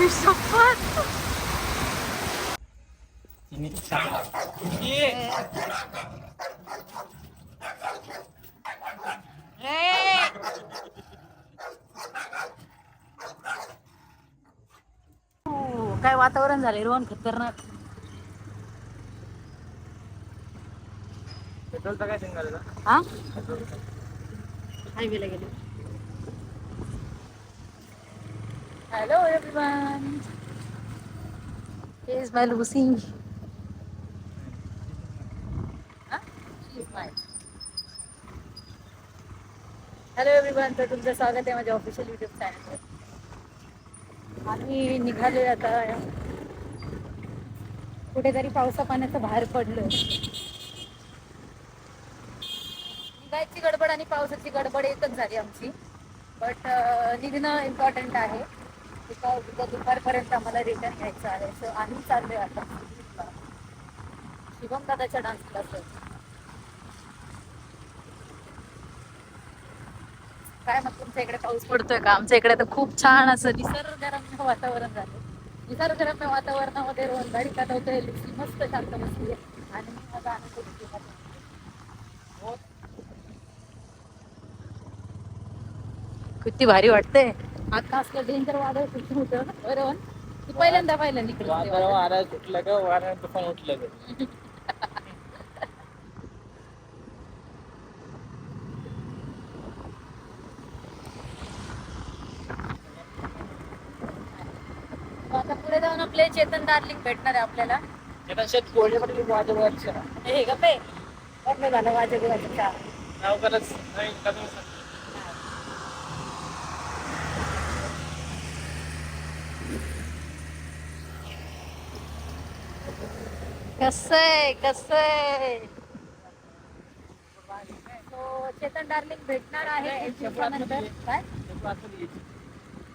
आई शपथ हो, काय वातावरण झालंय? रोहन खतरनाक. पेट्रोलचा काय सिंगल हा हायवेला गेले. Hello everyone is my mine. Hello everyone तर तुमचं स्वागत आहे माझ्या ऑफिशियल युट्यूब चॅनलवर आम्ही निघालो आता. कुठेतरी पावसा पाण्याचं बाहेर पडलो निघायची गडबड आणि पावसाची गडबड एकच झाली आमची. बट निघणं इम्पॉर्टंट आहे. उद्या उद्या दुपारपर्यंत आम्हाला रिटर्न घ्यायचं आहे. सो आम्ही चाललोय आता. शिवम दादाच्या डान्स क्लास काय मग तुमच्या इकडे पाऊस पडतोय का? आमच्या इकडे तर खूप छान असं निसर्गरम्य वातावरण झालं. निसर्गरम्य वातावरणामध्ये रोजगारी गाडी काढवतोय मस्त शांत बसली आणि मी माझा आनंद हो. किती भारी वाटते आता असलं डेंजर वादळ कुठून होतं बरोबर तू पहिल्यांदा पाहिलं निकडे वादळ वारा सुटलं का वारा तुफान उठलं का? आता पुढे जाऊन आपले चेतन डार्लिंग भेटणार आहे आपल्याला. त्याला शेत कोळले पडले वादळ वाटलं हे गप्पे. बघ झालं माझ्या नाव करत कदम कसंय कसंय तो चेतन डार्लिंग भेटणार आहे एक दिवसानंतर काय?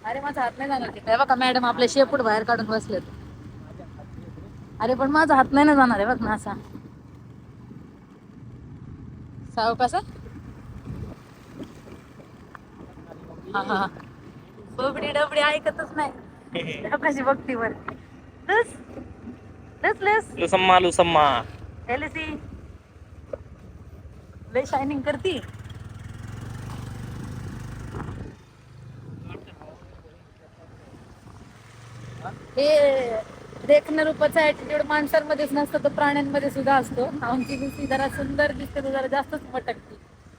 अरे माझा हात नाही जाणार तिथे. हे बघा मॅडम आपले शेपूट बाहेर काढून बसलेत. अरे पण माझा हात नाही ना जाणार आहे बघ ना असा. साव कसा हा हा बबडी डबडी ऐकतच नाही. कशी बघती वर. लस लस लस लुसम्मा. लुसम्मा एलसी लय शायनिंग करती. हे देखणं रूपाचा ऍटिट्यूड माणसांमध्येच नसतं तर प्राण्यांमध्ये सुद्धा असतो. आमची लुसी जरा सुंदर दिसते तर जरा जास्तच मटकती.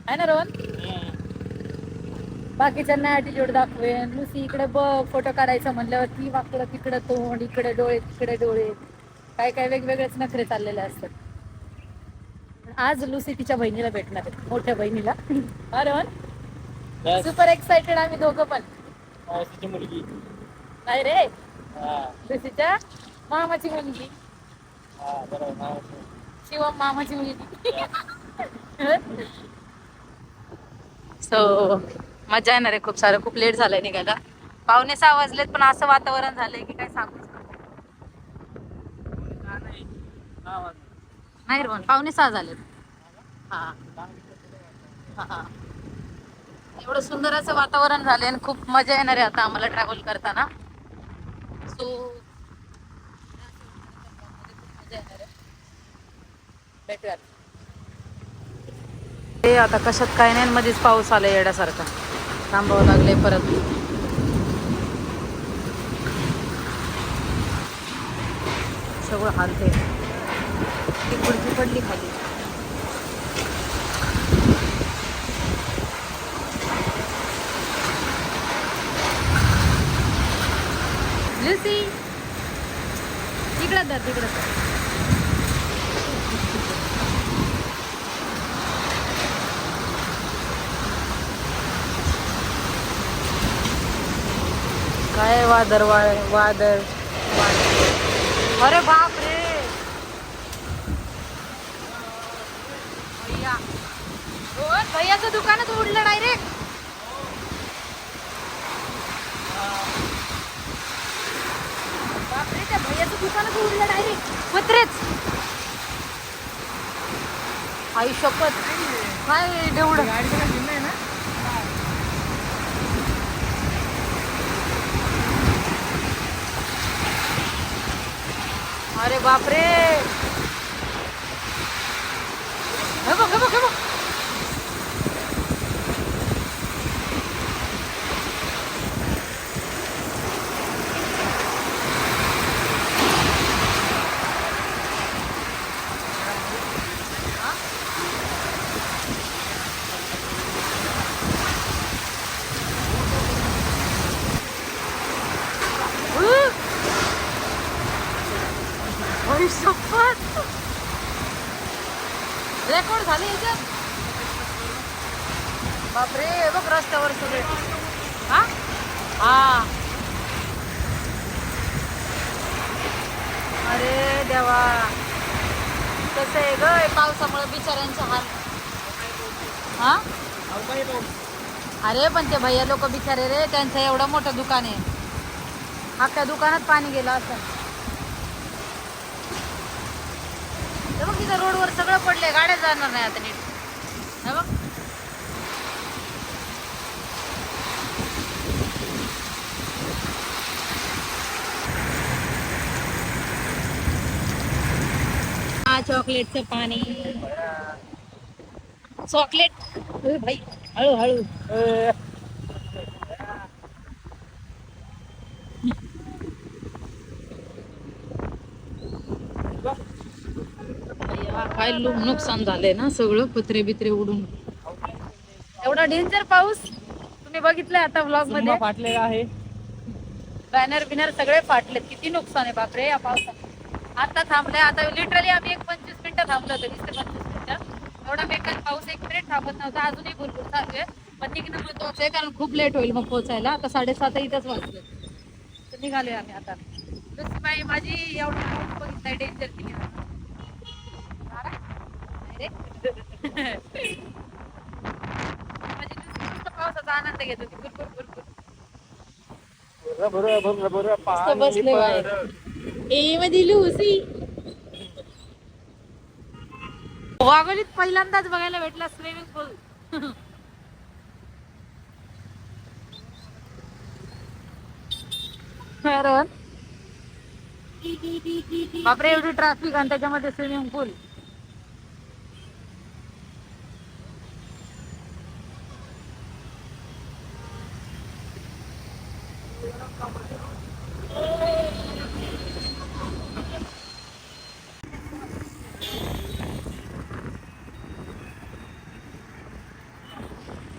आहे ना रोहन? बाकीच्यांना ऍटिट्यूड दाखवेन. लुसी इकडे बघ फोटो काढायचा म्हणल्यावर ती वाकडं तिकडे तोंड इकडे डोळे तिकडे डोळे. काय काय वेगवेगळेच नखरे चाललेले असतात. आज लुसी तिच्या बहिणीला भेटणार आहे मोठ्या बहिणीला. अरे बस सुपर एक्साइटेड आम्ही दोघं पण. मुलगी. नाही रे. हा. लुसीच्या मामाची मुलगी. हा बरोबर शिवम मामाची मुलगी. सो मजा येणार आहे खूप सारं. खूप लेट झालंय निघायला. पावणे सहा वाजलेत पण असं वातावरण झालंय की काय सांगूच नाही नाही रोहन पावणे सहा झाले हा. हा, एवढं सुंदर असं वातावरण झालं आणि खूप मजा येणार आहे आता आम्हाला ट्रॅव्हल करताना. सो भेटूयात. ते आता कशात काय नाही मध्येच पाऊस आला येण्यासारखा थांबावं लागले परत. सगळं हालते ती खुर्ची पडली खाली? लुसी! तिकडं तिकडं काय वादळ वादळ वादळ अरे बाप रे भैया रोहन भैयाचं दुकानच उडलं डायरेक्ट. बापरे त्या भैयाचं दुकानच उडलं डायरेक्ट. पत्रेच. आई शपथ. काय तेवढं बापरे. हे बघ हे बघ हे बघ उह! आई शपथ रेकॉर्ड झाले याच्यात बापरे हे बघ रस्त्यावर सगळे हा हा अरे देवा कसं आहे ग हे पावसामुळे बिचाऱ्यांचा हाल. हा? अरे पण ते भैया लोक बिचारे रे त्यांचं एवढं मोठं दुकान आहे. अख्ख्या दुकानात पाणी गेलं असं बघ तिथं रोडवर सगळं पडलंय गाड्या जाणार नाही आता नीट. बघ. चॉकलेटचं पाणी. चॉकलेट? भाई हळू हळू अय्या, काय लु- नुकसान झालंय ना सगळं पत्रे बित्रे उडून. एवढा डेंजर पाऊस? तुम्ही बघितलंय आता ब्लॉगमध्ये? फाटलेला आहे. बॅनर बिनर सगळे फाटले किती नुकसान आहे बापरे या पावसात. आता थांबलंय. आता लिटरली आम्ही एक मिनिटं थांबलो होतो वीस ते पंचवीस मिनिटं एवढा बेकार पाऊस एक मिनिट थांबत नव्हता अजूनही भरपूर चालू आहे. पण निघणं महत्वाचं आहे कारण खूप लेट होईल मग पोहोचायला. आता साडेसात इथंच वाजले. तर निघालोय आम्ही आता. दुसरी बाई माझी एवढा पाऊस बघितलाय डेंजर नुसतं पावसाचा आनंद घेत होती भरपूर भरपूर बरं बरं बरं बरं मस्त बसले बाहेर. ए मध्ये लुसी वाघोलीत पहिल्यांदाच बघायला भेटला स्विमिंग पूल. कारण बापरे एवढी ट्रॅफिक आणि त्याच्यामध्ये स्विमिंग पूल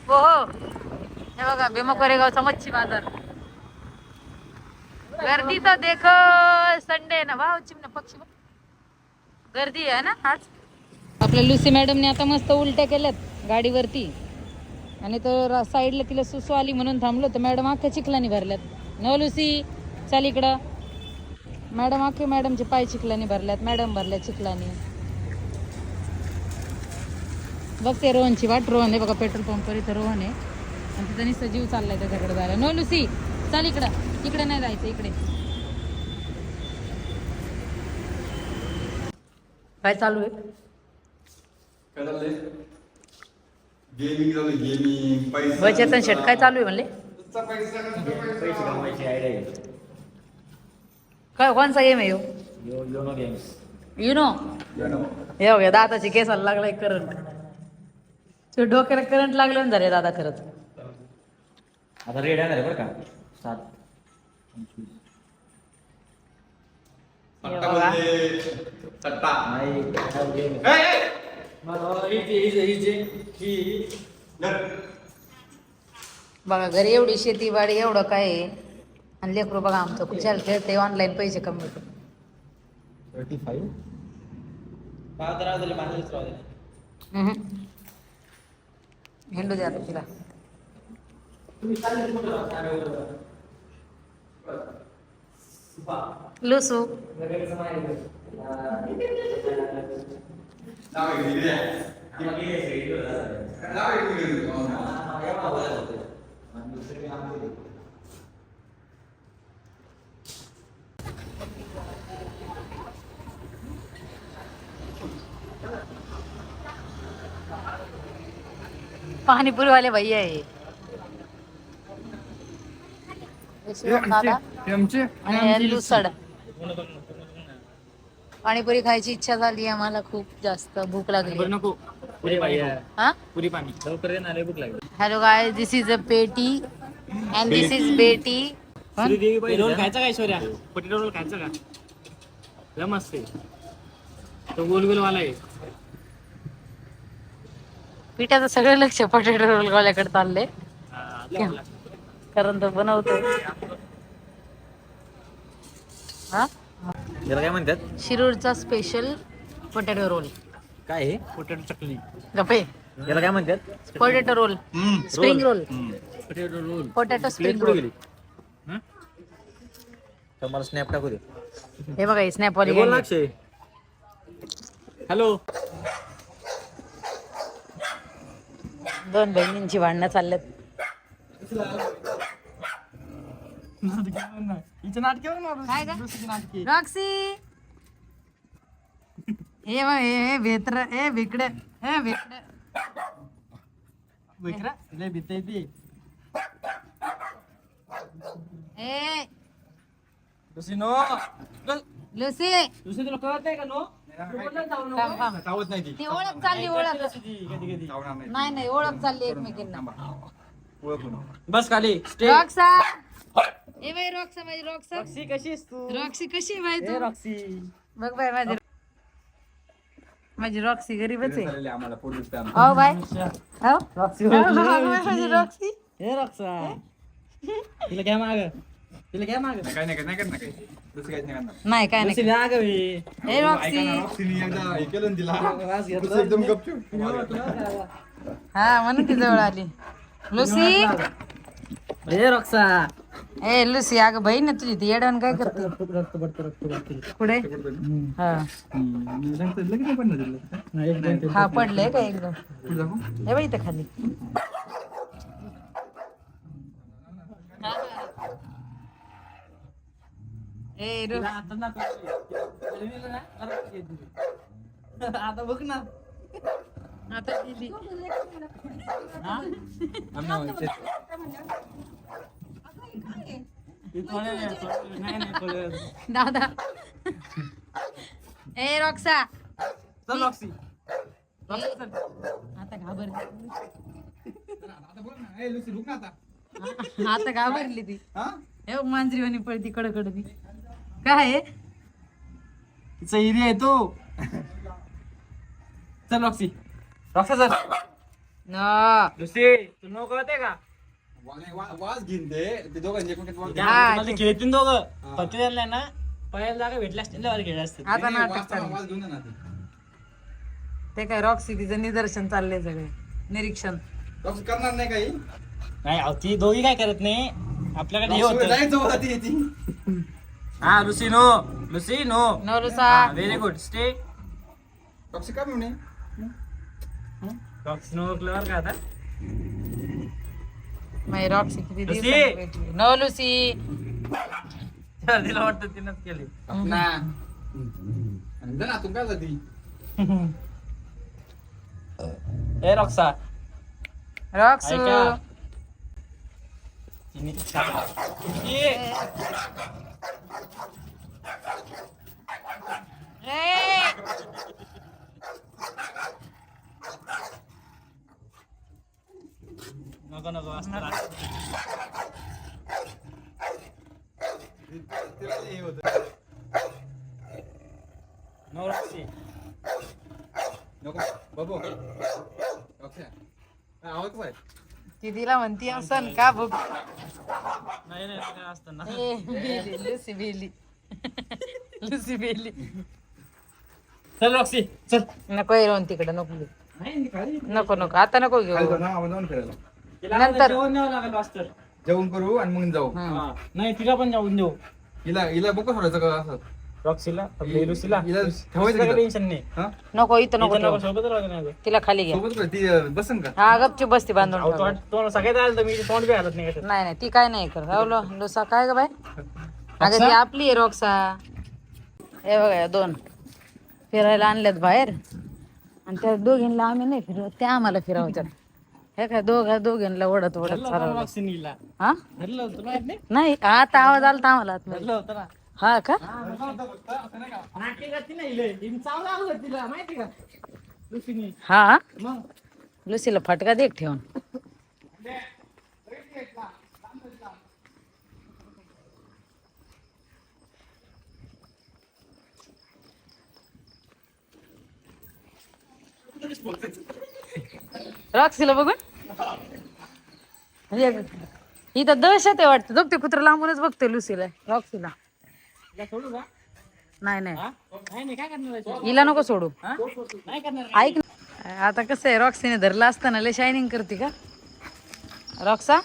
हो हो हे बघा भीमा कोरेगावचा मच्छी बाजार. गर्दी तर देख संडे ना भाव चिमणा पक्षी गर्दी आहे ना आज? आपल्या लुसी मॅडमने आता मस्त उलट्या केल्यात गाडीवरती. आणि तर साईडला तिला सुसू आली म्हणून थांबलो तर मॅडम अख्ख्या चिखलानी भरल्यात. न लुसी चाल इकडं. मॅडम अख्खे मॅडमचे पाय चिखलानी भरल्यात मॅडम भरल्या चिखलानी. बघते रोहनची वाट रोहन आहे बघा पेट्रोल पंपवर इथं रोहन आहे. आणि तिथं नुसतं जीव चाललाय त्याच्याकडे जायला नो लुसी चाल इकडं. इकडे नाही जायचं इकडे. काय चालू आहे? काय चाललंय? गेमिंग चालू गेमिंग पैसा बचत आणि शेट काय चालू आहे म्हणले? नुसता पैसा नुसता पैसा. पैसे कमवायची आयडिया आहे काय कोणचा गेम आहे ह्यो? Yo Yono games you know हे बघा दादाची केसाला लागलाय करंट तो डोक्याला करंट लागलं ना झाले दादा खरंच. आता रेड आहे बरं का? सात. पंचवीस सट्टा म्हणजे सट्टा नाही काय गेम ए, ए! धर. बघा घरी एवढी शेतीवाडी एवढं काय आहे आणि लेकरू बघा आमचं खुशाल खेळते ऑनलाईन पैसे कमी होते थर्टी फाईव्ह पाच दिले दिले हम्म. हिंडू द्या आता तिला. लुसू. नाव आहे. घरी द्या. नाव आहे. घरी. पाणीपुरी वाले भैया आहे हे शिवम दादा आणि लुसड. पाणीपुरी खायची इच्छा झाली आम्हाला खूप जास्त भूक लागली नको पुरी पाणी हा? पुरी पाणी. लवकर ये ना लय भूक लागली. Hello guy this is a पेटी अँड दिस इज बेटी रोल खायचा का ऐश्वर्या पटेटो रोल खायचा का? लय मस्त आहे. तो गोल गोल वाला आहे. पिठाचं सगळं लक्ष पटेटो रोल वाल्याकडे चालले तो बनवतो. हा? याला काय म्हणतात? शिरूरचा स्पेशल पोटॅटो रोल काय पोटॅटो चटणी गपे याला काय म्हणतात? Potato roll spring roll potato roll potato spring roll तर मला स्नॅप टाकू दे. हे बघा स्नॅप वाली बोल अक्षय. हॅलो. दोन बहिणींची भांडणं चालल्यात. काय का? रॉक्सी. हे हे हे भेत्र हे भिकड हे भिकड ए. लुसी थांब, थांब. सावत नाही ती. ती ओळख चालली ओळख. नाही. नाही नाही ओळख चालली एकमेकींना. ओळखून बस खाली. रॉक्सा. ए बाई रॉक्सा माझी रॉक्सा. कशी तू? रॉक्सी कशी आहे बाई तू? रॉक्सी. बघ बाय माझी. माझी रॉक्सी गरीबच आहे. आम्हाला पोलीस हो बाय हो? हो, बाई, माझी रॉक्सी. हे रॉक्सा. तिला काय माग. तिला काय माग. काय नाही नाही करणार काही दुसरं काहीच नाही करणार. नाही काय नाही ए रॉक्सी. रॉक्सीने एकदा हे केलं ना तिला. दुसरं एकदम गपचूप. हा म्हणून ती जवळ आली. लुसी. ए लुसी अगं बहीण ना तुझी ती येडवण काय करते? रक्त पडतं रक्त पडतं. पुढे हा. हा. पडले का एकदम हे बाई इथं खाली. ए रो- आता बघ ना. आता दिली. दादा. ए रॉक्सा. चल रॉक्सी. आता घाबर लुसी रुक ना आता. आता घाबरली ती. हा? हे मांजरी वाणी पळती कडकड ती काय आहे? तिचा एरिया आहे तो. चल रॉक्सी. रॉक्सा चल. न. दुसरी तू नो कळते का? वाज घेईन ते दोघांचे हा, खेळतील दोघं. फक्त त्यांना ना पहिल्या जागा भेटल्या असतील तेव्हा खेळले असतील. आता नाही, नाटक वाज- चाललंय वाज घेऊन जा ना ते. ते काय रॉक्सी तिचं निदर्शन चाललंय सगळे. निरीक्षण. करणार नाही काही. नाही अहो, ती दोघी काय करत नाही. आपल्याकडे हे होतं. नाही जवळ ती ती. हा Lucy no. Lucy no. नवरुसा very good stay Roxy काय म्हणे. रॉक्सी नो का आता? माझी रॉक्सी किती लुसी! दिवसांनी भेटली. नो लुसी तर तिला वाटतं तिनंच केली ना आणि जा ना तू काय जाती ए रॉक्सा रॉक्स ऐका तिने ए, नको नको असतं राहतं. तिला हे होतं नो रॉक्सी नको बाबू रॉक्सी काय आवाज काय ती तिला म्हणती असं का बघ नाही नाही ते काय असतं ना ए, Bailey Lucy Bailey Lucy Bailey चल रॉक्सी चल नको येऊन तिकडे नको घेऊ. नाही खाली नको नको आता नको खाली घेऊ तिला नंतर. जेवण न्यावं लागेल वास्तर जेवण करू आणि मग जाऊ. हं. नाही तिला पण जाऊन देऊ. हिला हिला बघ सोडायचं का असं? रॉक्सीला आपल्या लुसीला हिला ठेवायचं तिथं. टेन्शन नाही. हा? नको इथं नको इथं नको, ठेवू. सोबत राहू दे नाही तिला खाली घ्या. सोबत ती अं, बसन का? हा गपचूप बसती बांधून अहो, ठेव. तोंड तोंड सगळ्यात आलं तर मी तोंड बी हालत नाही कशात. नाही नाही ती काय नाही कर रावलो लुसा काय ग बाय अगं ती आपली आहे रॉक्सा. हे बघा या दोन फिरायला आणल्यात बाहेर. आणि त्या दोघींना आम्ही नाही फिरवत त्या आम्हाला फिरवतात हे काय दोघा दोघींना ओढत ओढत चालवलं. हा? धरलं होतं माहीत नाही नाही आता आवाज आला तर आम्हाला आतमध्ये. धरलं होतं ना. हा का? नाट्य करते नाही लय. हिने चावला अगोदर तिला माहिती का? लुसीने. हा? मग? लुसीला फटका दे एक ठेवून. रॉक्सीला बघून? म्हणजे ही तर दहशत आहे वाटतं. बघ ते कुत्र लांबूनच बघते लुसीला. रॉक्सीला. तिला सोडू का? नाही नाही? नाही नाही काय करणार आहे तो? हिला नको सोडू. हा? नाही करणार ऐक ना. आता कसं आहे रॉक्सीने धरला असताना लय शायनिंग करते का? रॉक्सा?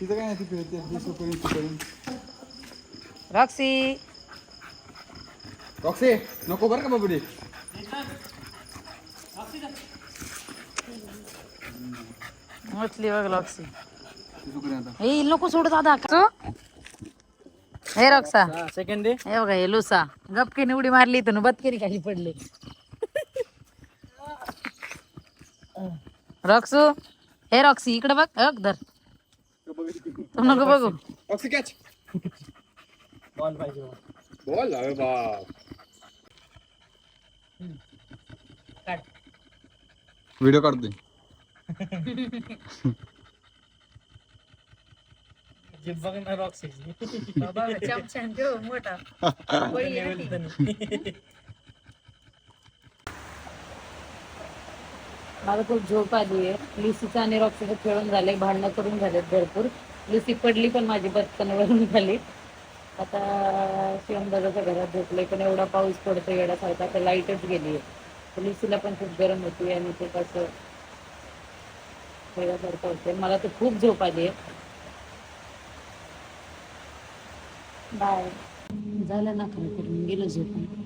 तिचं काय नाही तिथे ते वीस रुपये वीस रुपये रॉक्सी. रॉक्सी नको बरं का बाबडी मछली बघ आता हे नको सोडू दादा. का हे रॉक्सा. सेकंड डे हे बघा हे लुसा. गपकीने उडी मारली तर बदकेरी खाली पडले. रॉक्सू हे रॉक्सी इकडे बघ बघ धर. तू नको बघू. रॉक्सी कॅच बॉल पाहिजे. बोल अरे बाप. काढ. व्हिडिओ काढतोय. जीभ मोठा आहे ती. मला खूप झोप आली आहे. लुसीचं आणि रॉक्सीचं खेळून झाले भांडणं करून झालेत भरपूर. लुसी पडली पण माझी बचकनवरून झाली. आता शिवमदादाच्या घरात झोपले पण एवढा पाऊस पडतो येण्यासारखं आता लाईटच गेली आहे लुसीला पण खूप गरम होती आणि ते कसं वेगळ्यासारखं होते मला तर खूप झोप आली आहे. बाय. झालं ना खरं करून गेलं झोपून.